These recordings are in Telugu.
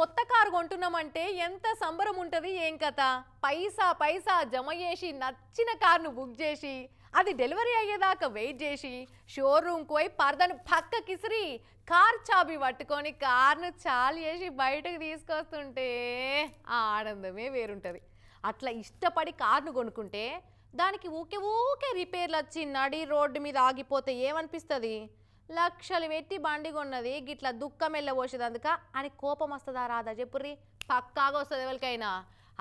కొత్త కారు కొంటున్నామంటే ఎంత సంబరం ఉంటుంది ఏం కథ? పైసా పైసా జమ చేసి నచ్చిన కార్ను బుక్ చేసి అది డెలివరీ అయ్యేదాకా వెయిట్ చేసి షోరూమ్కి పోయి పరదను పక్క కిసిరి కార్ చాబి పట్టుకొని కార్ను చాలు చేసి బయటకు తీసుకొస్తుంటే ఆ ఆనందమే వేరుంటుంది. అట్లా ఇష్టపడి కార్ను కొనుక్కుంటే దానికి ఊకే ఊకే రిపేర్లు వచ్చి నడి రోడ్డు మీద ఆగిపోతే ఏమనిపిస్తుంది? లక్షలు పెట్టి బండి కొన్నది గిట్ల దుఃఖం వెళ్ళబోసేదందుక అని కోపం వస్తుందా రాదా చెప్పుర్రి పక్కాగా వస్తుంది ఎవరికైనా.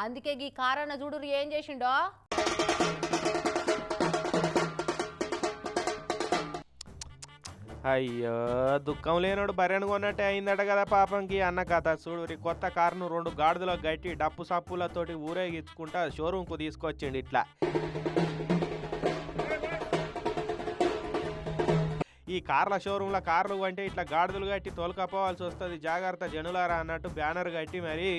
అందుకే గీ కారణ చూడుర్రి ఏం చేసిండో? అయ్యో దుఃఖం లేనోడు బర్రెను కొన్నట్టే అయిందట కదా పాపంకి అన్న కథ. చూడు కొత్త కారును రెండు గాడిదలకు గట్టి డప్పు సప్పులతోటి ఊరేగించుకుంటా షోరూంకు తీసుకొచ్చిండు ఇట్లా. ఈ కార్ల షోరూంల కార్లు అంటే ఇట్లా గాడిదలు కట్టి తోలుకపోవాల్సి వస్తుంది. జాగ్రత్త జనులారా అన్నట్టు బ్యానర్ కట్టి మరి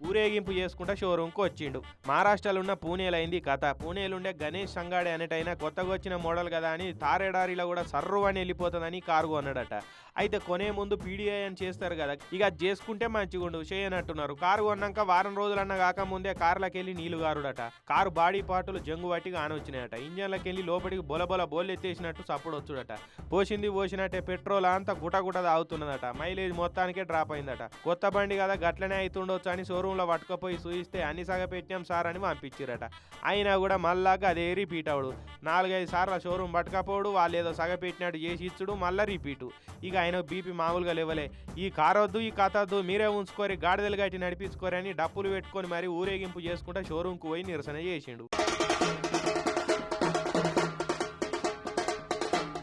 ఊరేగింపు చేసుకుంటా షోరూంకి వచ్చిండు. మహారాష్ట్రలో ఉన్న పూణేలో అయింది కథ. పూణేలుండే గణేష్ సంగాడే అనేటైనా కొత్తగా వచ్చిన మోడల్ కదా అని తారేడారిలో కూడా సర్రు అని వెళ్ళిపోతుందని కారు కొన్నాడట అయితే కొనే ముందు పీడిఐ అని చేస్తారు కదా. ఇక చేసుకుంటే మంచిగుండు. చేయనట్టున్నారు. కారు కొన్నాక వారం రోజులన్నా కాక ముందే కార్లకి వెళ్ళి నీళ్ళు గారుడట కారు బాడీ పార్టులు జంగు బట్టి కానొచ్చినాయట ఇంజన్లకి వెళ్ళి లోపలికి బొలబొల బోల్ ఎత్తేసినట్టు సప్పుడు వచ్చుడట పోసింది పోసినట్టే పెట్రోల్ అంతా గుటగుట తాగుతున్నదట. మైలేజ్ మొత్తానికే డ్రాప్ అయిందట. కొత్త బండి కదా గట్లనే అవుతుండొచ్చు అని షోరూంలో పట్టుకపోయి చూయిస్తే అన్ని సగ పెట్టాం సార్ అని పంపించారట. అయినా కూడా మళ్ళాగా అదే రిపీట్ అవడు నాలుగైదు సార్లు షోరూమ్ పట్టుకపోడు వాళ్ళు ఏదో సగ పెట్టినట్టు చేసి ఇచ్చుడు మళ్ళీ రిపీటు. ఇక ఆయన బీపీ మామూలుగా లేవలే. ఈ కార్ వద్దు ఈ కథ వద్దు మీరే ఉంచుకోరి గాడిదలు గట్టి నడిపించుకోరని డప్పులు పెట్టుకొని మరి ఊరేగింపు చేసుకుంటా షోరూంకు పోయి నిరసన చేసిండు.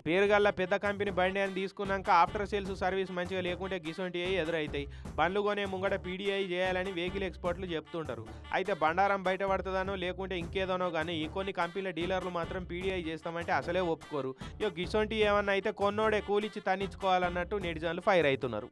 పేరుగల్ల పెద్ద కంపెనీ బండి అని తీసుకున్నాక ఆఫ్టర్ సేల్స్ సర్వీస్ మంచిగా లేకుంటే గిసొంటివి ఎదురవుతాయి బండ్లు కొనే ముంగట పీడీఐ చేయాలని వెహికల్ ఎక్స్పర్ట్లు చెప్తుంటారు. అయితే బండారం బయట పడుతుందనో లేకుంటే ఇంకేదనో కానీ ఈ కొన్ని కంపెనీల డీలర్లు మాత్రం పీడీఐ చేస్తామంటే అసలే ఒప్పుకోరు. ఇక గిసొంటి ఏమన్నా అయితే కొన్నోడే కూలిచ్చి తన్నించుకోవాలన్నట్టు నెటిజన్లు ఫైర్ అవుతున్నారు.